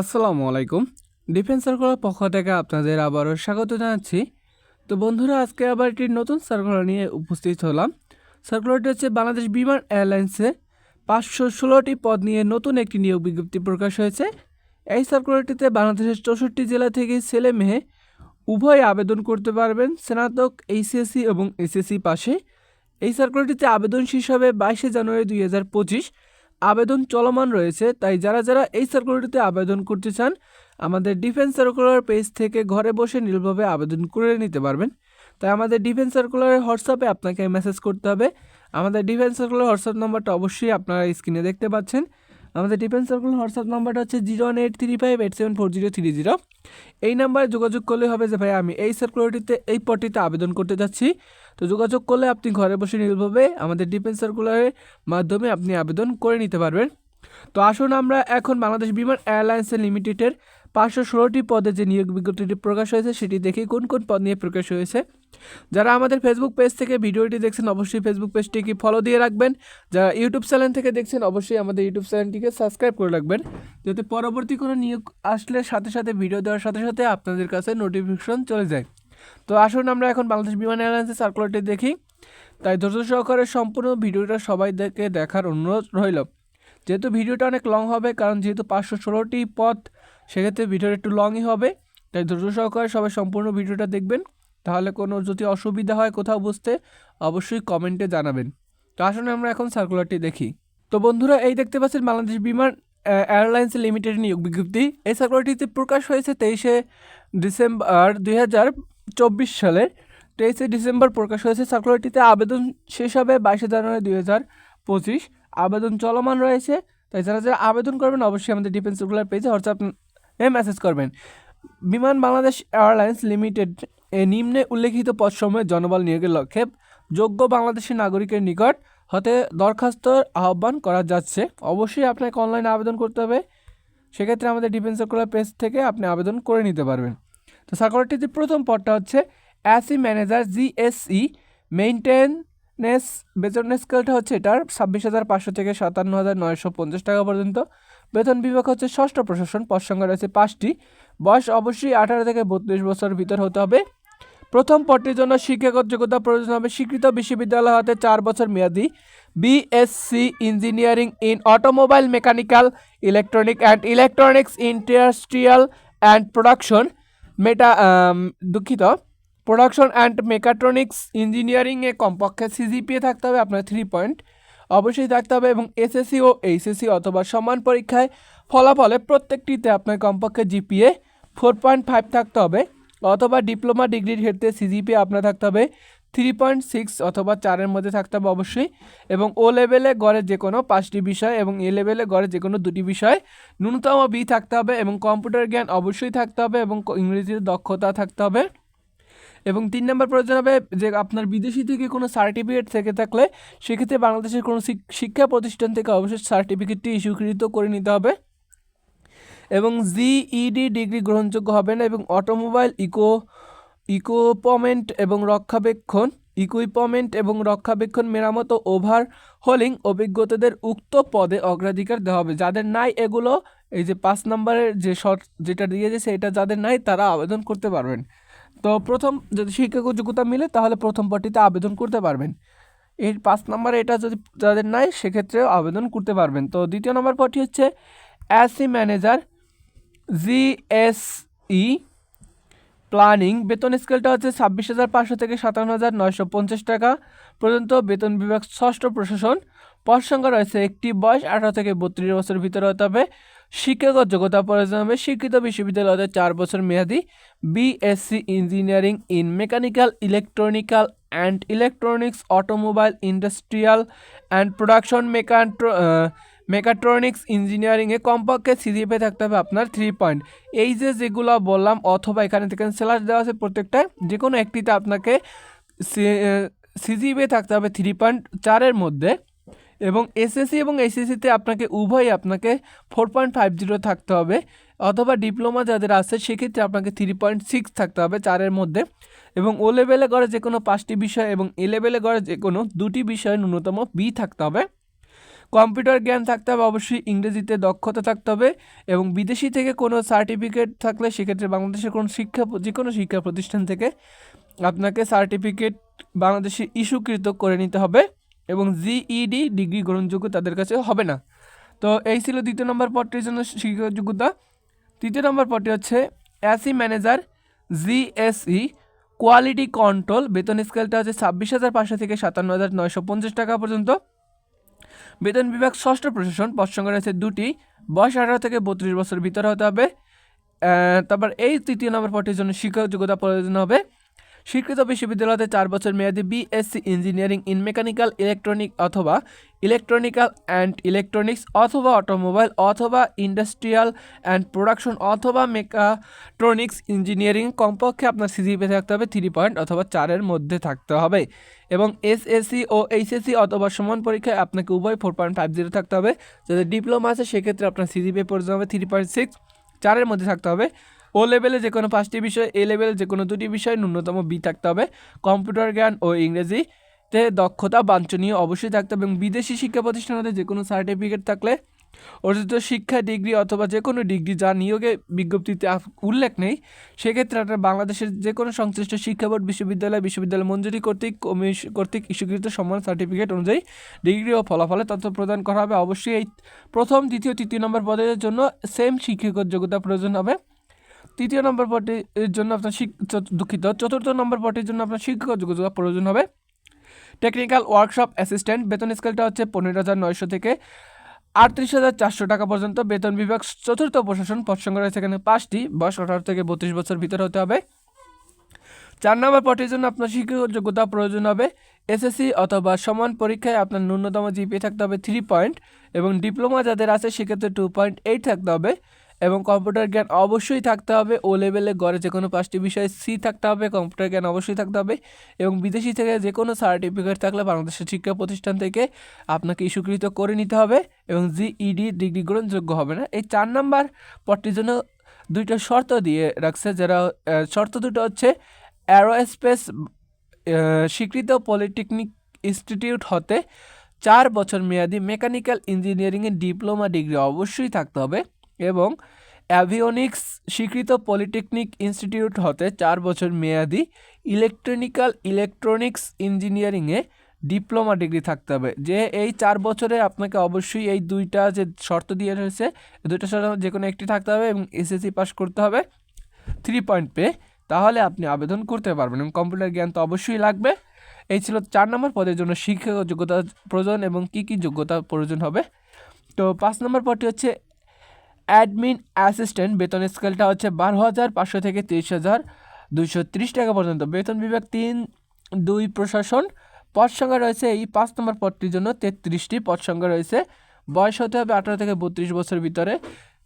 আসসালামু আলাইকুম। Defence circular পক্ষ থেকে আপনাদের আবারও স্বাগত জানাচ্ছি। তো বন্ধুরা, আজকে আবার একটি নতুন সার্কুলার নিয়ে উপস্থিত হলাম। সার্কুলারটি হচ্ছে বাংলাদেশ বিমান এয়ারলাইন্সে পাঁচশো ষোলোটি পদ নিয়ে নতুন একটি নিয়োগ বিজ্ঞপ্তি প্রকাশ হয়েছে। এই সার্কুলারটিতে বাংলাদেশের চৌষট্টি জেলা থেকে ছেলে মেয়ে উভয় আবেদন করতে পারবেন, স্নাতক এইচএসসি এবং এসএসসি পাশে। এই সার্কুলারটিতে আবেদন শেষ হবে বাইশে জানুয়ারি দুই হাজার পঁচিশ। আবেদন চলমান রয়েছে, তাই যারা যারা এই সার্কুলারটিতে আবেদন করতে চান, আমাদের ডিফেন্স সার্কুলার পেজ থেকে ঘরে বসে নীলভাবে আবেদন করে নিতে পারবেন। তাই আমাদের ডিফেন্স সার্কুলারের হোয়াটসঅ্যাপে আপনাকে মেসেজ করতে হবে। আমাদের ডিফেন্স সার্কুলার হোয়াটসঅ্যাপ নাম্বারটা অবশ্যই আপনারা স্ক্রিনে দেখতে পাচ্ছেন। আমাদের ডিফেন্স সার্কুলার হোয়াটসঅ্যাপ নাম্বারটা হচ্ছে zero one eight three five eight seven four zero three zero. এই নাম্বারে যোগাযোগ করলে হবে যে, ভাই, আমি এই সার্কুলারটিতে এই পদটিতে আবেদন করতে যাচ্ছি। তো যোগাযোগ করলে আপনি ঘরে বসে নির্ভবে আমাদের ডিফেন্স সার্কুলারের মাধ্যমে আপনি আবেদন করে নিতে পারবেন। তো আসুন আমরা এখন বাংলাদেশ বিমান এয়ারলাইন্স লিমিটেডের পাঁচশো ষোলোটি পদে যে নিয়োগ বিজ্ঞপ্তিটি প্রকাশ হয়েছে, সেটি দেখি কোন কোন পদ নিয়ে প্রকাশ হয়েছে। যারা আমাদের ফেসবুক পেজ থেকে ভিডিওটি দেখছেন, অবশ্যই ফেসবুক পেজটিকে ফলো দিয়ে রাখবেন। যারা ইউটিউব চ্যানেল থেকে দেখছেন, অবশ্যই আমাদের ইউটিউব চ্যানেলটিকে সাবস্ক্রাইব করে রাখবেন। যাতে পরবর্তী কোনো নিয়োগ আসলে সাথে সাথে ভিডিও দেওয়ার সাথে সাথে আপনাদের কাছে নোটিফিকেশন চলে যায়। তো আসুন আমরা এখন বাংলাদেশ বিমান এয়ারলাইন্সের সার্কুলারটি দেখি। তাই ধৈর্য সহকারে সম্পূর্ণ ভিডিওটা সবাই দেখে দেখার অনুরোধ রইল। যেহেতু ভিডিওটা অনেক লং হবে, কারণ যেহেতু পাঁচশো ষোলোটি পথ সেক্ষেত্রে ভিডিওটা একটু লংই হবে, তাই ধৈর্য সহকারে সবাই সম্পূর্ণ ভিডিওটা দেখবেন। তাহলে কোনো যদি অসুবিধা হয় কোথাও বুঝতে অবশ্যই কমেন্টে জানাবেন। তো আসলে আমরা এখন সার্কুলারটি দেখি। তো বন্ধুরা, এই দেখতে পাচ্ছেন বাংলাদেশ বিমান এয়ারলাইন্স লিমিটেড নিয়োগ বিজ্ঞপ্তি। এই সার্কুলারটিতে প্রকাশ হয়েছে তেইশে ডিসেম্বর দুই হাজার চব্বিশ সালের তেইশে ডিসেম্বর প্রকাশ হয়েছে সার্কুলারটিতে আবেদন শেষ হবে বাইশে জানুয়ারি দুই হাজার পঁচিশ। আবেদন চলমান রয়েছে, তাই যারা যারা আবেদন করবেন অবশ্যই আমাদের ডিফেন্স সার্কুলার পেজে হোয়াটসঅ্যাপ এ মেসেজ করবেন। বিমান বাংলাদেশ এয়ারলাইন্স লিমিটেড এ নিম্নে উল্লেখিত পদসমূহে জনবল নিয়োগের লক্ষ্যে যোগ্য বাংলাদেশি নাগরিকের নিকট হতে দরখাস্তর আহ্বান করা যাচ্ছে। অবশ্যই আপনাকে অনলাইনে আবেদন করতে হবে। সেক্ষেত্রে আমাদের ডিফেন্স সার্কুলার পেজ থেকে আপনি আবেদন করে নিতে পারবেন। তো সার্কুলারটিতে প্রথম পদটা হচ্ছে অ্যাসি ম্যানেজার জিএসই মেইনটেনেন্স বেতনের স্কেলটা হচ্ছে এটার ছাব্বিশ হাজার পাঁচশো থেকে সাতান্ন হাজার নয়শো পঞ্চাশ টাকা পর্যন্ত। বেতন বিভাগ হচ্ছে ষষ্ঠ প্রশাসন। পদ সংখ্যা রয়েছে পাঁচটি। বয়স অবশ্যই আঠারো থেকে বত্রিশ বছর ভিতর হতে হবে। প্রথম পদটির জন্য শিক্ষাগত যোগ্যতা প্রয়োজন হবে স্বীকৃত বিশ্ববিদ্যালয় হতে চার বছর মেয়াদি। BSc engineering in automobile mechanical electronic and electronics industrial and production মেটা দুঃখিত। প্রোডাকশন অ্যান্ড মেকাট্রনিক্স ইঞ্জিনিয়ারিংয়ে কমপক্ষে সিজিপিএ থাকতে হবে, আপনার থ্রি পয়েন্ট অবশ্যই থাকতে হবে এবং এসএসসি ও এইচএসসি অথবা সমান পরীক্ষায় ফলাফলে প্রত্যেকটিতে আপনার কমপক্ষে জিপিএ ফোর পয়েন্ট ফাইভ থাকতে হবে অথবা ডিপ্লোমা ডিগ্রির ক্ষেত্রে সিজিপিএ আপনার থাকতে হবে থ্রি পয়েন্ট সিক্স অথবা চারের মধ্যে থাকতে হবে অবশ্যই এবং ও লেভেলে গড়ে যে কোনো পাঁচটি বিষয় এবং এ লেভেলে গড়ে যে কোনো দুটি বিষয় ন্যূনতম বি থাকতে হবে এবং কম্পিউটার জ্ঞান অবশ্যই থাকতে হবে এবং ইংরেজির দক্ষতা থাকতে হবে। এবং তিন নম্বর প্রয়োজন হবে যে আপনার বিদেশি থেকে কোনো সার্টিফিকেট থেকে থাকলে সেক্ষেত্রে বাংলাদেশের কোনো শিক্ষা প্রতিষ্ঠান থেকে অবশ্যই সার্টিফিকেটটি ইস্যুকৃত করে নিতে হবে। এবং জিইডি ডিগ্রি গ্রহণযোগ্য হবে না এবং অটোমোবাইল ইকো, ইকোপমেন্ট এবং রক্ষাবেক্ষণ, ইকুইপমেন্ট এবং রক্ষাবেক্ষণ মেরামত ও ওভার হোলিং অভিজ্ঞতাদের উক্ত পদে অগ্রাধিকার দেওয়া হবে। যাদের নাই এগুলো, এই যে পাঁচ নম্বরের যে শর্ট যেটা দিয়েছে সেটা যাদের নাই তারা আবেদন করতে পারবেন। তো প্রথম যদি শিক্ষাগত যোগ্যতা মিলে, তাহলে প্রথম পদটিতে আবেদন করতে পারবেন। এর পাঁচ নম্বরে এটা যদি যাদের নাই, সেক্ষেত্রেও আবেদন করতে পারবেন। তো দ্বিতীয় নম্বর পদটি হচ্ছে অ্যাসি ম্যানেজার, জিএসই প্ল্যানিং। বেতন স্কেলটা হচ্ছে ছাব্বিশ হাজার পাঁচশো থেকে সাতান্ন হাজার নয়শো পঞ্চাশ টাকা পর্যন্ত। বেতন বিভাগ ষষ্ঠ প্রশাসন। পদ সংখ্যা রয়েছে একটি বয়স, আঠারো থেকে বত্রিশ বছরের ভিতরে হতে হবে। শিক্ষাগত যোগ্যতা প্রয়োজন হবে শিক্ষিত বিশ্ববিদ্যালয় হতে চার বছর মেয়াদি BSc engineering in mechanical electronical and electronics automobile industrial and production মেকান্ট্রো mechatronics ইঞ্জিনিয়ারিংয়ে কমপক্ষে সিজিপে থাকতে হবে আপনার থ্রি পয়েন্ট এই যে যেগুলো বললাম অথবা এখানে থেকে স্যালার দেওয়া আছে প্রত্যেকটা যে কোনো একটিতে আপনাকে সিজিপে থাকতে হবে থ্রি পয়েন্ট চারের মধ্যে। এবং এসএসসি এবং এইচএসসিতে আপনাকে উভয়ই আপনাকে ফোর পয়েন্ট ফাইভ জিরো থাকতে হবে, অথবা ডিপ্লোমা যাদের আছে সেক্ষেত্রে আপনাকে থ্রি পয়েন্ট সিক্স থাকতে হবে চারের মধ্যে। এবং ও লেভেলে গড়ে যে কোনো পাঁচটি বিষয় এবং এ লেভেলে গড়ে যে কোনো দুটি বিষয় ন্যূনতম বি থাকতে হবে। কম্পিউটার জ্ঞান থাকতে হবে অবশ্যই, ইংরেজিতে দক্ষতা থাকতে হবে এবং বিদেশি থেকে কোনো সার্টিফিকেট থাকলে সেক্ষেত্রে বাংলাদেশের কোনো শিক্ষা যে কোনো শিক্ষা প্রতিষ্ঠান থেকে আপনাকে সার্টিফিকেট বাংলাদেশে ইস্যুকৃত করে নিতে হবে। এবং জিইডি ডিগ্রি গ্রহণযোগ্য তাদের কাছে হবে না। তো এই ছিল দ্বিতীয় নম্বর পদটির জন্য যোগ্যতা। তৃতীয় নম্বর পদটি হচ্ছে অ্যাসি ম্যানেজার জিএসই কোয়ালিটি কন্ট্রোল বেতন স্কেলটা হচ্ছে ছাব্বিশ হাজার পাঁচশো থেকে সাতান্ন হাজার নয়শো পঞ্চাশ টাকা পর্যন্ত। বেতন বিভাগ ষষ্ঠ প্রশাসন, পদ রয়েছে দুটি, বয়স আঠারো থেকে বত্রিশ বছর ভিতরে হতে হবে। তারপর এই তৃতীয় নম্বর পদটির জন্য শিক্ষক যোগ্যতা প্রয়োজন হবে। স্বীকৃত বিশ্ববিদ্যালয়তে চার বছর মেয়াদি BSc engineering in mechanical electronic অথবা ইলেকট্রনিক্যাল অ্যান্ড ইলেকট্রনিক্স অথবা অটোমোবাইল অথবা ইন্ডাস্ট্রিয়াল অ্যান্ড প্রোডাকশন অথবা মেকাট্রনিক্স ইঞ্জিনিয়ারিং কমপক্ষে আপনার সিজি সিজিপি থাকতে হবে থ্রি পয়েন্ট অথবা চারের মধ্যে থাকতে হবে এবং এসএসসি ও এইচএসসি অথবা সমান পরীক্ষায় আপনাকে উভয় ফোর পয়েন্ট ফাইভ জিরো থাকতে হবে। যদি ডিপ্লোমা আছে, সেক্ষেত্রে আপনার সিজি সিজিপি প্রয়োজন হবে থ্রি পয়েন্ট সিক্স চারের মধ্যে থাকতে হবে। ও লেভেলে যে কোনো পাঁচটি বিষয় এ লেভেলে যে কোনো দুটি বিষয় ন্যূনতম বি থাকতে হবে। কম্পিউটার জ্ঞান ও ইংরেজিতে দক্ষতা বাঞ্ছনীয় অবশ্যই থাকতে হবে এবং বিদেশি শিক্ষা প্রতিষ্ঠান হতে যে কোনো সার্টিফিকেট থাকলে অর্জিত শিক্ষা, ডিগ্রি অথবা যে কোনো ডিগ্রি যা নিয়োগে বিজ্ঞপ্তিতে উল্লেখ নেই, সেক্ষেত্রে আপনার বাংলাদেশের যে কোনো সংশ্লিষ্ট শিক্ষা বোর্ড, বিশ্ববিদ্যালয় বিশ্ববিদ্যালয় মঞ্জুরি কর্তৃক কর্তৃক ইস্যুকৃত সম্মান সার্টিফিকেট অনুযায়ী ডিগ্রি ও ফলাফলে তথ্য প্রদান করা হবে। অবশ্যই এই প্রথম, দ্বিতীয়, তৃতীয় নম্বর পদের জন্য সেম শিক্ষকের যোগ্যতা প্রয়োজন হবে। তৃতীয় নম্বর পটির জন্য আপনার দুঃখিত। চতুর্থ নম্বর পটির জন্য আপনার শিক্ষক যোগ্যতা প্রয়োজন হবে। টেকনিক্যাল ওয়ার্কশপ অ্যাসিস্ট্যান্ট বেতন স্কেলটা হচ্ছে পনেরো হাজার নয়শো থেকে আটত্রিশ হাজার চারশো টাকা পর্যন্ত। বেতন বিভাগ চতুর্থ প্রশাসন, পদ রয়েছে এখানে পাঁচটি। বয়স আঠারো থেকে বত্রিশ বছর ভিতরে হতে হবে। চার নম্বর পটির জন্য আপনার শিক্ষক যোগ্যতা প্রয়োজন হবে। এসএসসি অথবা সমান পরীক্ষায় আপনার ন্যূনতম জিপিএ থাকতে হবে থ্রি পয়েন্ট এবং ডিপ্লোমা যাদের আছে সেক্ষেত্রে টু পয়েন্ট এইট থাকতে হবে। এবং কম্পিউটার জ্ঞান অবশ্যই থাকতে হবে, ও লেভেলে গড়ে যে কোনো পাঁচটি বিষয়ে সি থাকতে হবে, কম্পিউটার জ্ঞান অবশ্যই থাকতে হবে এবং বিদেশি থেকে যে কোনো সার্টিফিকেট থাকলে বাংলাদেশের শিক্ষা প্রতিষ্ঠান থেকে আপনাকে ইস্যুকৃত করে নিতে হবে এবং জিইডি ডিগ্রি গ্রহণযোগ্য হবে না। এই চার নাম্বার পদটির জন্য দুইটা শর্ত দিয়ে রাখছে, যারা শর্ত দুটো হচ্ছে অ্যারোস্পেস স্বীকৃত পলিটেকনিক ইনস্টিটিউট হতে চার বছর মেয়াদি মেকানিক্যাল ইঞ্জিনিয়ারিংয়ের ডিপ্লোমা ডিগ্রি অবশ্যই থাকতে হবে। এবং অ্যাভিওনিক্স স্বীকৃত পলিটেকনিক ইনস্টিটিউট হতে চার বছর মেয়াদি ইলেকট্রনিক্যাল ইলেকট্রনিক্স ইঞ্জিনিয়ারিংয়ে ডিপ্লোমা ডিগ্রি থাকতে হবে। যে এই চার বছরে আপনাকে অবশ্যই এই দুইটা যে শর্ত দিয়ে রয়েছে দুইটা শর্ত যে কোনো একটি থাকতে হবে এবং এসএসসি পাস করতে হবে থ্রি পয়েন্ট পে তাহলে আপনি আবেদন করতে পারবেন এবং কম্পিউটার জ্ঞান তো অবশ্যই লাগবে। এই ছিল চার নম্বর পদের জন্য শিক্ষক যোগ্যতা প্রয়োজন এবং কী কী যোগ্যতা প্রয়োজন হবে। তো পাঁচ নম্বর পদটি হচ্ছে অ্যাডমিন অ্যাসিস্ট্যান্ট বেতন স্কেলটা হচ্ছে বারো হাজার পাঁচশো থেকে তিরিশ হাজার দুইশো ত্রিশ টাকা পর্যন্ত। বেতন বিভাগ তিন, দুই প্রশাসন। পদ সংখ্যা রয়েছে এই পাঁচ নম্বর পদটির জন্য তেত্রিশটি পদ সংখ্যা রয়েছে। বয়স হতে হবে আঠারো থেকে বত্রিশ বছর ভিতরে।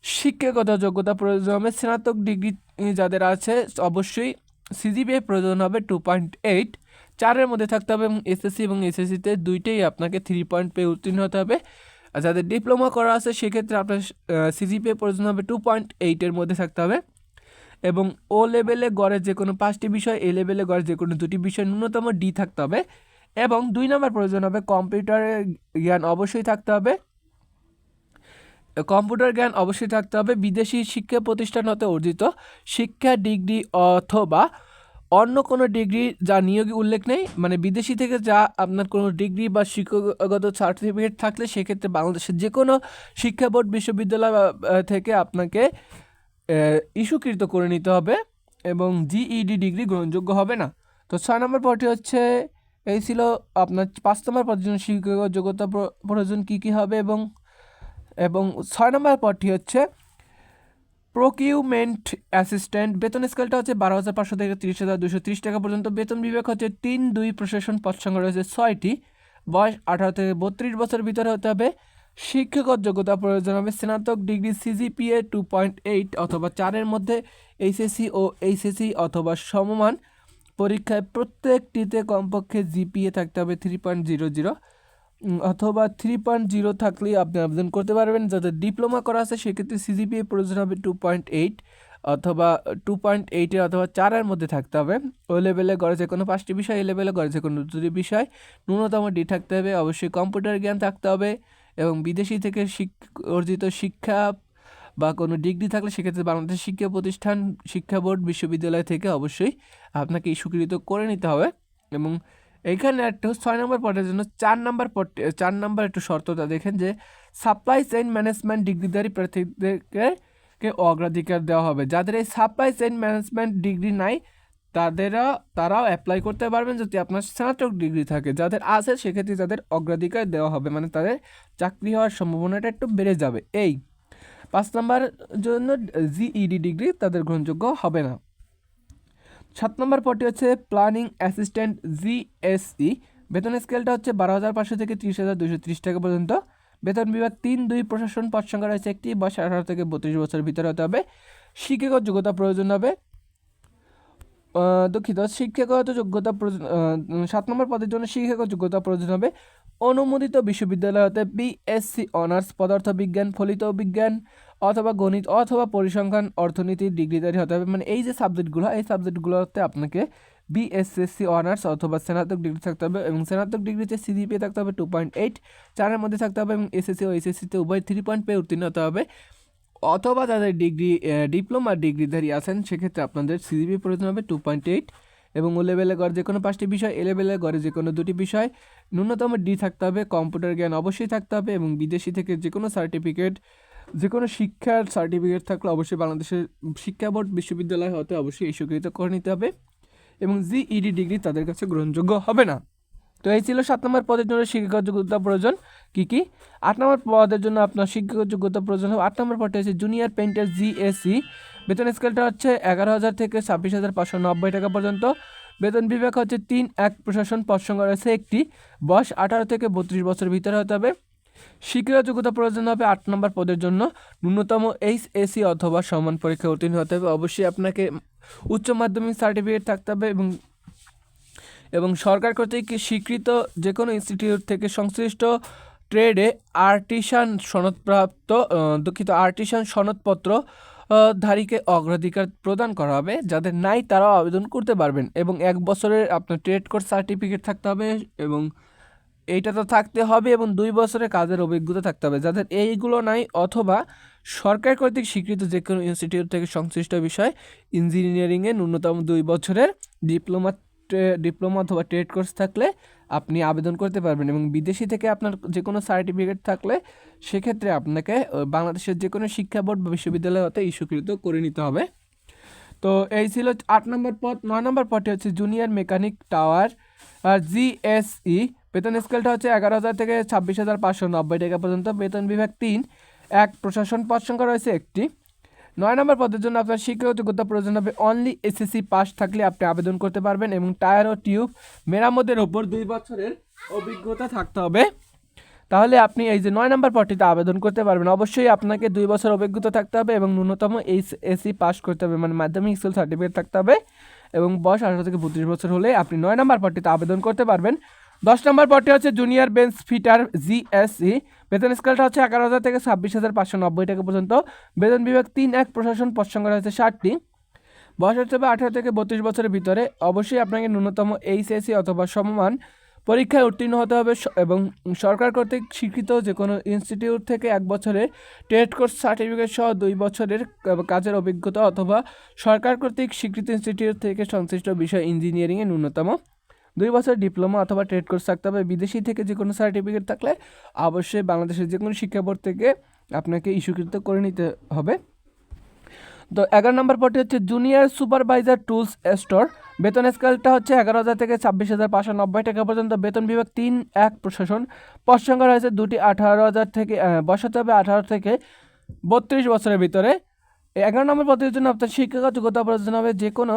শিক্ষাগত যোগ্যতা প্রয়োজন হবে স্নাতক ডিগ্রি যাদের আছে, অবশ্যই সিজিপিএ প্রয়োজন হবে টু পয়েন্ট এইট। চারের মধ্যে থাকতে হবে এবং এসএসসি এবং এসএসসিতে দুইটাই আপনাকে থ্রি পয়েন্ট পেয়ে উত্তীর্ণ হতে হবে। যাদের ডিপ্লোমা করা আছে, সেক্ষেত্রে আপনার সিজিপিএ প্রয়োজন হবে টু পয়েন্ট এইটের মধ্যে থাকতে হবে। এবং ও লেভেলে গড়ে যে কোনো পাঁচটি বিষয় এ লেভেলে গড়ে যে কোনো দুটি বিষয়, ন্যূনতম ডি থাকতে হবে। এবং দুই নম্বর প্রয়োজন হবে কম্পিউটারের জ্ঞান অবশ্যই থাকতে হবে। কম্পিউটার জ্ঞান অবশ্যই থাকতে হবে। বিদেশি শিক্ষা প্রতিষ্ঠান হতে অর্জিত শিক্ষা ডিগ্রি অথবা অন্য কোনো ডিগ্রি যা নিয়োগে উল্লেখ নেই মানে বিদেশি থেকে যা আপনার কোনো ডিগ্রি বা শিক্ষাগত সার্টিফিকেট থাকলে সেক্ষেত্রে বাংলাদেশের যে কোনো শিক্ষা বোর্ড বিশ্ববিদ্যালয় থেকে আপনাকে ইস্যুকৃত করে নিতে হবে এবং জিইডি ডিগ্রি গ্রহণযোগ্য হবে না। তো ছয় নম্বর পদটি হচ্ছে, এই ছিল আপনার পাঁচ নম্বর পদের জন্য শিক্ষাগত যোগ্যতা প্রয়োজন কী কী হবে এবং এবং ছয় নম্বর পদটি হচ্ছে প্রকিউমেন্ট অ্যাসিস্ট্যান্ট। বেতন স্কেলটা হচ্ছে বারো হাজার পাঁচশো থেকে তিরিশ হাজার দুশো তিরিশ টাকা পর্যন্ত। বেতন বিভাগ হচ্ছে তিন দুই প্রশাসন পদ সংখ্যা রয়েছে ছয়টি। বয়স আঠারো থেকে বত্রিশ বছর ভিতরে হতে হবে। শিক্ষাগত যোগ্যতা প্রয়োজন হবে স্নাতক degree CGPA two point eight অথবা চারের মধ্যে এইচএসসি ও এইচএসসি অথবা সমমান। পরীক্ষায় প্রত্যেকটিতে কমপক্ষে জিপিএ থাকতে হবে থ্রি পয়েন্ট জিরো জিরো। অথবা থ্রি পয়েন্ট জিরো থাকলেই আপনি আবেদন করতে পারবেন। যাদের ডিপ্লোমা করা আছে, সেক্ষেত্রে সিজিপিএ প্রয়োজন হবে টু পয়েন্ট এইট অথবা টু পয়েন্ট এইটে অথবা চারের মধ্যে থাকতে হবে। ওই লেভেলে গড়ে যে কোনো পাঁচটি বিষয়, এই লেভেলে গড়ে যে কোনো দুটি বিষয়, ন্যূনতম ডি থাকতে হবে। অবশ্যই কম্পিউটার জ্ঞান থাকতে হবে এবং বিদেশি থেকে অর্জিত শিক্ষা বা কোনো ডিগ্রি থাকলে সেক্ষেত্রে বাংলাদেশ শিক্ষা প্রতিষ্ঠান, শিক্ষা বোর্ড, বিশ্ববিদ্যালয় থেকে অবশ্যই আপনাকে স্বীকৃত করে নিতে হবে এবং এইখানে একটা ছয় নম্বর পটের জন্য চার নম্বর পট চার নম্বর একটু শর্তটা দেখেন যে সাপ্লাই চেইন ম্যানেজমেন্ট ডিগ্রিধারী প্রার্থীদেরকে কে অগ্রাধিকার দেওয়া হবে। যাদের এই সাপ্লাই চেইন ম্যানেজমেন্ট ডিগ্রি নাই, তাদেরা, তারাও অ্যাপ্লাই করতে পারবেন যদি আপনার স্নাতক ডিগ্রি থাকে। যাদের আছে, সেক্ষেত্রে তাদের অগ্রাধিকার দেওয়া হবে মানে তাদের চাকরি হওয়ার সম্ভাবনাটা একটু বেড়ে যাবে। এই পাঁচ নাম্বার জন্য জিইডি ডিগ্রি তাদের গ্রহণযোগ্য হবে না। সাত নম্বর পদটি হচ্ছে প্ল্যানিং অ্যাসিস্ট্যান্ট জিএসই বেতন স্কেলটা হচ্ছে বারো হাজার পাঁচশো থেকে ত্রিশ হাজার দুশো ত্রিশ টাকা পর্যন্ত। বেতন বিভাগ তিন দুই প্রশাসন পদ সংখ্যা রয়েছে একটি, বয়স আঠারো থেকে বত্রিশ বছরের ভিতরে হতে হবে। শিক্ষাগত যোগ্যতা প্রয়োজন হবে। দুঃখিত, শিক্ষাগত যোগ্যতা প্রয়োজন সাত নম্বর পদের জন্য শিক্ষাগত যোগ্যতা প্রয়োজন হবে। অনুমোদিত বিশ্ববিদ্যালয় হতে বিএসসি অনার্স পদার্থবিজ্ঞান, ফলিত বিজ্ঞান অথবা গণিত অথবা পরিসংখ্যান অর্থনীতির ডিগ্রিধারী হতে হবে মানে এই যে সাবজেক্টগুলো, এই সাবজেক্টগুলোতে আপনাকে বিএসএসসি অনার্স অথবা স্নাতক ডিগ্রি থাকতে হবে এবং স্নাতক ডিগ্রিতে সিজিপিএ থাকতে হবে টু পয়েন্ট এইট চারের মধ্যে থাকতে হবে এবং এসএসসি ও এসএসসিতে উভয় থ্রি পয়েন্ট পেয়ে উত্তীর্ণ হতে হবে। অথবা যাদের ডিগ্রি ডিপ্লোমা ডিগ্রিধারী আছেন, সেক্ষেত্রে আপনাদের সিজিপি প্রয়োজন হবে টু পয়েন্ট এইট এবং ও লেভেলে গড়ে যে কোনো পাঁচটি বিষয় এ লেভেলে গড়ে যে কোনো দুটি বিষয়, ন্যূনতম ডি থাকতে হবে, কম্পিউটার জ্ঞান অবশ্যই থাকতে হবে এবং বিদেশি থেকে যে কোনো সার্টিফিকেট যে কোনো শিক্ষার সার্টিফিকেট থাকলে অবশ্যই বাংলাদেশের শিক্ষা বোর্ড বিশ্ববিদ্যালয় হতে অবশ্যই এই স্বীকৃত করে নিতে হবে এবং জিইডি ডিগ্রি তাদের কাছে গ্রহণযোগ্য হবে না। তো এই ছিল সাত নম্বর পদের জন্য শিক্ষাগত যোগ্যতা প্রয়োজন। কী কী? আট নম্বর পদের জন্য আপনার শিক্ষাগত যোগ্যতা প্রয়োজন হবে। আট নম্বর পদটি হচ্ছে জুনিয়র পেন্টার জিএসসি বেতন স্কেলটা হচ্ছে এগারো হাজার থেকে ছাব্বিশ হাজার পাঁচশো নব্বই টাকা পর্যন্ত। বেতন বিভাগ হচ্ছে তিন এক প্রশাসন পদ রয়েছে একটি। বয়স আঠারো থেকে বত্রিশ বছরের ভিতরে হতে হবে। শিক্ষাগত যোগ্যতা প্রয়োজন হবে আট নম্বর পদের জন্য। ন্যূনতম এইচ এসি অথবা সমান পরীক্ষা উত্তীর্ণ হতে হবে। অবশ্যই আপনাকে উচ্চ মাধ্যমিক সার্টিফিকেট থাকতে হবে এবং এবং সরকার কর্তৃক স্বীকৃত যে কোনো ইনস্টিটিউট থেকে সংশ্লিষ্ট ট্রেডে আর্টিসান সনদপ্রাপ্ত দুঃখিত, আর্টিসান সনদপত্র ধারীকে অগ্রাধিকার প্রদান করা হবে। যাদের নাই তারাও আবেদন করতে পারবেন এবং এক বছরের আপনার ট্রেড কোর্স সার্টিফিকেট থাকতে হবে এবং এইটা তো থাকতে হবে এবং দুই বছরের কাজের অভিজ্ঞতা থাকতে হবে। যাদের এইগুলো নাই অথবা সরকার কর্তৃক স্বীকৃত যে কোনো ইনস্টিটিউট থেকে সংশ্লিষ্ট বিষয় ইঞ্জিনিয়ারিংয়ে ন্যূনতম দুই বছরের ডিপ্লোমা ডিপ্লোমা অথবা ট্রেড কোর্স থাকলে আপনি আবেদন করতে পারবেন এবং বিদেশি থেকে আপনার যে কোনো সার্টিফিকেট থাকলে সেক্ষেত্রে আপনাকে বাংলাদেশের যে কোনো শিক্ষা বোর্ড বা বিশ্ববিদ্যালয় হতে স্বীকৃত করে নিতে হবে। তো এই ছিল আট নম্বর পদ। নয় নম্বর পদটি হচ্ছে জুনিয়র মেকানিক টাওয়ার আর জিএসই বেতন স্কেলটা হচ্ছে এগারো হাজার থেকে ছাব্বিশ হাজার পাঁচশো নব্বই টাকা পর্যন্ত। বেতন বিভাগ তিন, এক, প্রশাসন পদ সংখ্যা রয়েছে একটি। নয় নম্বর পদের জন্য আপনার শিক্ষাগত যোগ্যতা প্রয়োজন হবে অনলি এসএসসি পাস থাকলে আপনি আবেদন করতে পারবেন এবং টায়ার ও টিউব মেরামতের ওপর দুই বছরের অভিজ্ঞতা থাকতে হবে। তাহলে আপনি এই যে নয় নম্বর পদটিতে আবেদন করতে পারবেন, অবশ্যই আপনাকে দুই বছর অভিজ্ঞতা থাকতে হবে এবং ন্যূনতম এইচ এসি পাস করতে হবে মানে মাধ্যমিক স্কুল সার্টিফিকেট থাকতে হবে এবং বয়স আঠারো থেকে বত্রিশ বছর হলে আপনি নয় নম্বর পদটিতে আবেদন করতে পারবেন। দশ নম্বর পদটি হচ্ছে জুনিয়র বেঞ্চ ফিটার জিএসসি বেতন স্কেলটা হচ্ছে এগারো হাজার থেকে ছাব্বিশ হাজার পাঁচশো নব্বই টাকা পর্যন্ত। বেতন বিভাগ তিন এক প্রশাসন পদ রয়েছে ষাটটি। বয়স হচ্ছে আঠারো থেকে বত্রিশ বছরের ভিতরে। অবশ্যই আপনাকে ন্যূনতম এইচএসসি অথবা সমমান পরীক্ষায় উত্তীর্ণ হতে হবে। এবং সরকার কর্তৃক স্বীকৃত যে কোনো ইনস্টিটিউট থেকে এক বছরের ট্রেড কোর্স সার্টিফিকেট সহ দুই বছরের কাজের অভিজ্ঞতা অথবা সরকার কর্তৃক স্বীকৃত ইনস্টিটিউট থেকে সংশ্লিষ্ট বিষয় ইঞ্জিনিয়ারিংয়ে ন্যূনতম। দুই বছর ডিপ্লোমা অথবা ট্রেড কোর্স থাকতে হবে। বিদেশি থেকে যে কোনো সার্টিফিকেট থাকলে অবশ্যই বাংলাদেশের যে কোনো শিক্ষা বোর্ড থেকে আপনাকে ইস্যুকৃত করে নিতে হবে। তো এগারো নম্বর পদটি হচ্ছে জুনিয়র সুপারভাইজার টুলস স্টোর বেতন স্কেলটা হচ্ছে এগারো হাজার থেকে ছাব্বিশ হাজার পাঁচশো নব্বই টাকা পর্যন্ত। বেতন বিভাগ তিন, এক প্রশাসন। সংখ্যা রয়েছে দুটি, আঠারো হাজার থেকে হতে হবে আঠারো থেকে বত্রিশ বছরের ভিতরে। এগারো নম্বর পদের জন্য আপনার শিক্ষাগত যোগ্যতা প্রয়োজন হবে যে কোনো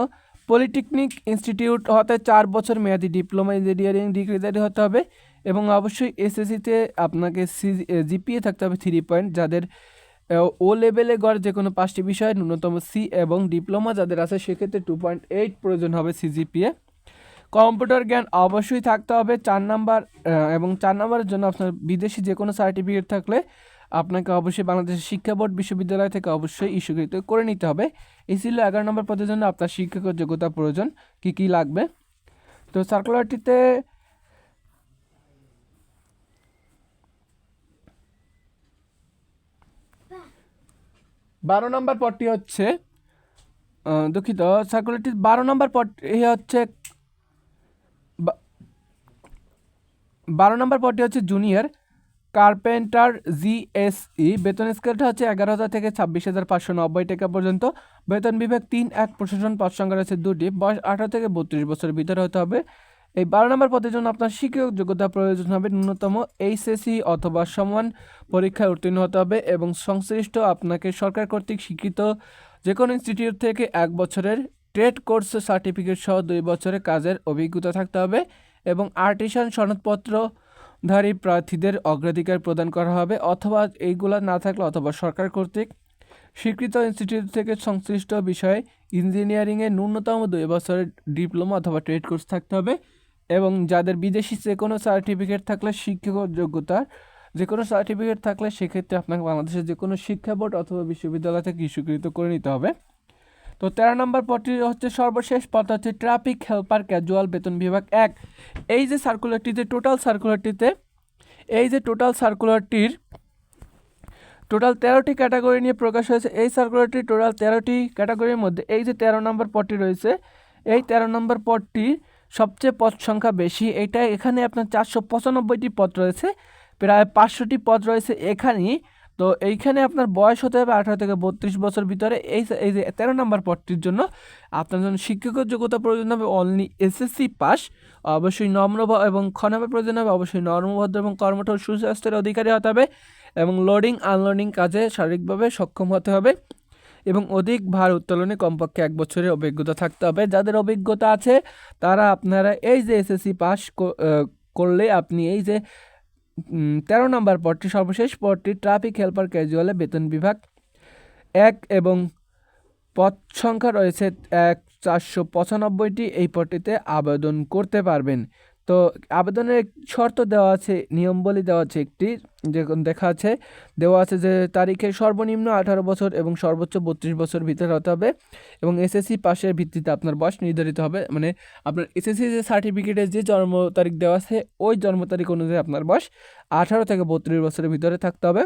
পলিটেকনিক ইনস্টিটিউট হতে চার বছর মেয়াদি ডিপ্লোমা ইঞ্জিনিয়ারিং ডিগ্রিধারী হতে হবে এবং অবশ্যই এসএসসিতে আপনাকে সি জিপিএ থাকতে হবে থ্রি পয়েন্ট, যাদের ও লেভেলে গড় যে কোনো পাঁচটি বিষয়ে ন্যূনতম সি এবং ডিপ্লোমা যাদের আছে সেক্ষেত্রে টু পয়েন্ট এইট প্রয়োজন হবে সিজিপিএ। কম্পিউটার জ্ঞান অবশ্যই থাকতে হবে, চার নাম্বার এবং চার নাম্বারের জন্য আপনার বিদেশি যে কোনো সার্টিফিকেট থাকলে আপনাকে অবশ্যই বাংলাদেশের শিক্ষা বোর্ড বিশ্ববিদ্যালয় থেকে অবশ্যই ইস্যুকৃত করে নিতে হবে। এই ছিল এগারো নম্বর পদের জন্য আপনার শিক্ষকের যোগ্যতা প্রয়োজন, কি কি লাগবে? তো সার্কুলারটিতে বারো নম্বর পদটি হচ্ছে দুঃখিত সার্কুলারটি বারো নম্বর পদটি হচ্ছে বারো নম্বর পদটি হচ্ছে জুনিয়র কার্পেন্টার জিএসই বেতন স্কেলটা হচ্ছে এগারো হাজার থেকে ছাব্বিশ হাজার পাঁচশো নব্বই টাকা পর্যন্ত। বেতন বিভাগ তিন, এক, প্রশাসন পদ সংখ্যা রয়েছে দুটি। বয়স আঠারো থেকে বত্রিশ বছরের ভিতরে হতে হবে। এই বারো নম্বর পদের জন্য আপনার শিক্ষক যোগ্যতা প্রয়োজন হবে ন্যূনতম এইচএসসি অথবা সমান পরীক্ষায় উত্তীর্ণ হতে হবে এবং সংশ্লিষ্ট আপনাকে সরকার কর্তৃক স্বীকৃত যে কোনো ইনস্টিটিউট থেকে এক বছরের ট্রেড কোর্স সার্টিফিকেট সহ দুই বছরের কাজের অভিজ্ঞতা থাকতে হবে এবং আর্টিসান সনদপত্রধারী প্রার্থীদের অগ্রাধিকার প্রদান করা হবে অথবা এইগুলা না থাকলে অথবা সরকার কর্তৃক স্বীকৃত ইনস্টিটিউট থেকে সংশ্লিষ্ট বিষয়ে ইঞ্জিনিয়ারিংয়ে ন্যূনতম দুই বছরের ডিপ্লোমা অথবা ট্রেড কোর্স থাকতে হবে এবং যাদের বিদেশি যে কোনো সার্টিফিকেট থাকলে শিক্ষক যোগ্যতার যে কোনো সার্টিফিকেট থাকলে সেক্ষেত্রে আপনাকে বাংলাদেশের যে কোনো শিক্ষা বোর্ড অথবা বিশ্ববিদ্যালয় থেকে স্বীকৃত করে নিতে হবে। তো তেরো নম্বর পদটি হচ্ছে সর্বশেষ পদ হচ্ছে ট্রাফিক হেল্পার ক্যাজুয়াল বেতন বিভাগ এক। এই যে সার্কুলারটিতে টোটাল সার্কুলারটিতে এই যে টোটাল সার্কুলারটির টোটাল তেরোটি ক্যাটাগরি নিয়ে প্রকাশ হয়েছে, এই সার্কুলারটি টোটাল তেরোটি ক্যাটাগরির মধ্যে, এই যে তেরো নম্বর পদটি রয়েছে, এই তেরো নম্বর পদটি সবচেয়ে পদ সংখ্যা বেশি। এটা এখানে আপনার চারশো পঁচানব্বইটি পদ রয়েছে, প্রায় পাঁচশোটি পদ রয়েছে। এখানেই তো এইখানে আপনার বয়স হতে হবে আঠারো থেকে বত্রিশ বছর ভিতরে। এই এই যে তেরো নম্বর পদটির জন্য আপনার জন্য শিক্ষকের যোগ্যতা প্রয়োজন হবে অনলি এসএসসি পাস অবশ্যই নম্র এবং খ প্রয়োজন হবে, অবশ্যই নর্মভদ্র এবং কর্মঠ সুস্বাস্থ্যের অধিকারী হতে হবে এবং লোডিং আনলোডিং কাজে শারীরিকভাবে সক্ষম হতে হবে এবং অধিক ভার উত্তোলনে কমপক্ষে এক বছরের অভিজ্ঞতা থাকতে হবে। যাদের অভিজ্ঞতা আছে, তারা আপনারা এই যে এসএসসি পাস করলে আপনি এই যে তেরো নম্বর পদটি সর্বশেষ পদটি ট্রাফিক হেল্পার ক্যাজুয়ালে বেতন বিভাগ এক এবং পদ সংখ্যা রয়েছে এক চারশো পঁচানব্বইটি। এই পদটিতে আবেদন করতে পারবেন। তো আবেদনের শর্ত দেওয়া আছে নিয়মবলী দেওয়া আছে একটি যে দেখা আছে, দেওয়া আছে যে তারিখে সর্বনিম্ন আঠারো বছর এবং সর্বোচ্চ বত্রিশ বছর ভিতরে হতে হবে এবং এসএসসি পাশের ভিত্তিতে আপনার বয়স নির্ধারিত হবে। মানে আপনার এসএসসি যে সার্টিফিকেটে যে জন্ম তারিখ দেওয়া আছে, ওই জন্ম তারিখ অনুযায়ী আপনার বয়স আঠারো থেকে বত্রিশ বছরের ভিতরে থাকতে হবে।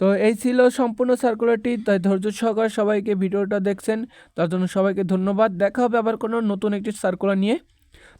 তো এই ছিল সম্পূর্ণ সার্কুলারটি তাই ধৈর্য সহকারে সবাইকে ভিডিওটা দেখছেন। তার জন্য সবাইকে ধন্যবাদ। দেখা হবে আবার কোনো নতুন একটি সার্কুলার নিয়ে।